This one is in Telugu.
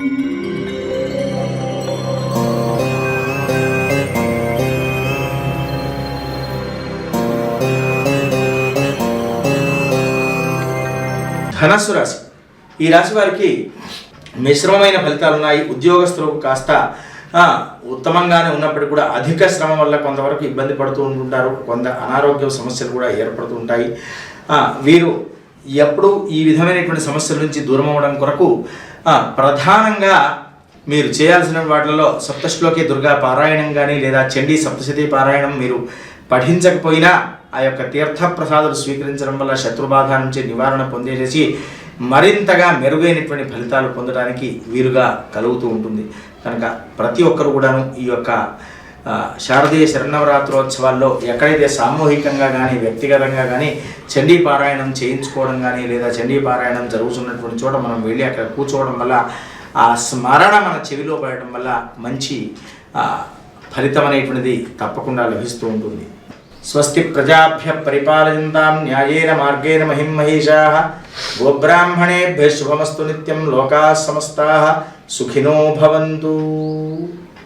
ధనస్సు రాశి. ఈ రాశి వారికి మిశ్రమమైన ఫలితాలు ఉన్నాయి. ఉద్యోగస్తులకు కాస్త ఉత్తమంగానే ఉన్నప్పటికీ కూడా అధిక శ్రమ వల్ల కొంతవరకు ఇబ్బంది పడుతూ ఉంటుంటారు. కొంత అనారోగ్య సమస్యలు కూడా ఏర్పడుతూ ఉంటాయి. వీరు ఎప్పుడు ఈ విధమైనటువంటి సమస్యల నుంచి దూరం అవ్వడం కొరకు ప్రధానంగా మీరు చేయాల్సిన వాటిలో సప్తశ్లోకి దుర్గా పారాయణం కానీ లేదా చండీ సప్తశతి పారాయణం మీరు పఠించకపోయినా ఆ యొక్క తీర్థ ప్రసాదాలు స్వీకరించడం వల్ల శత్రుబాధ నుంచి నివారణ పొందేసేసి మరింతగా మెరుగైనటువంటి ఫలితాలు పొందడానికి వీలుగా కలుగుతూ ఉంటుంది. కనుక ప్రతి ఒక్కరు కూడాను ఈ యొక్క శారదీయ శరణవరాత్రోత్సవాల్లో ఎక్కడైతే సామూహికంగా కానీ వ్యక్తిగతంగా కానీ చండీ పారాయణం చేయించుకోవడం కానీ లేదా చండీ పారాయణం జరుగుతున్నటువంటి చోట మనం వెళ్ళి అక్కడ కూర్చోవడం వల్ల ఆ స్మరణ మన చెవిలో పడటం వల్ల మంచి ఫలితం అనేటువంటిది తప్పకుండా లభిస్తూ ఉంటుంది. స్వస్తి ప్రజాభ్య పరిపాలయంతాం న్యాయేన మార్గేణ మహిం మహిషా గోబ్రాహ్మణేభ్య శుభమస్తు నిత్యం లోకా సమస్తా. సుఖినో భవంతు.